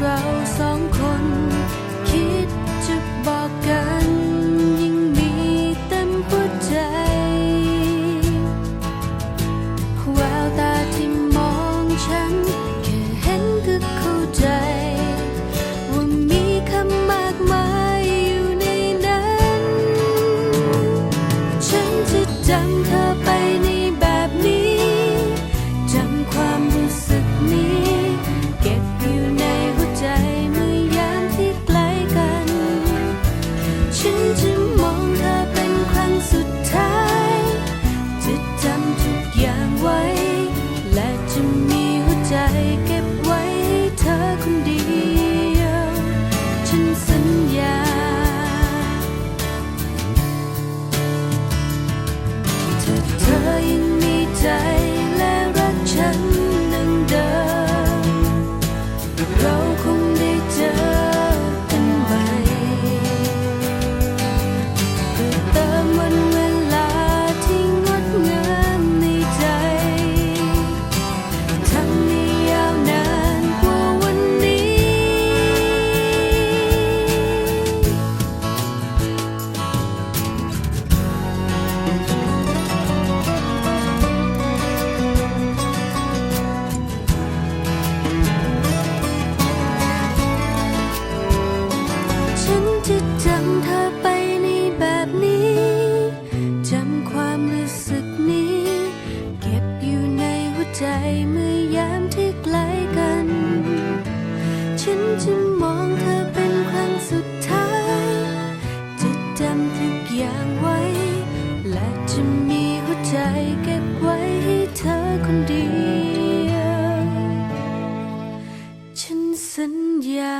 rose. ดถึงเธอไปในแบบนี้ จำความรู้สึกนี้ เก็บอยู่ในหัวใจเมื่อยามที่ไกลกัน ฉันจะมองเธอเป็นครั้งสุดท้าย จะจำทุกอย่างไวและจะมีหัวใจเก็บไว้ให้เธอคนเดียว ฉันสัญญา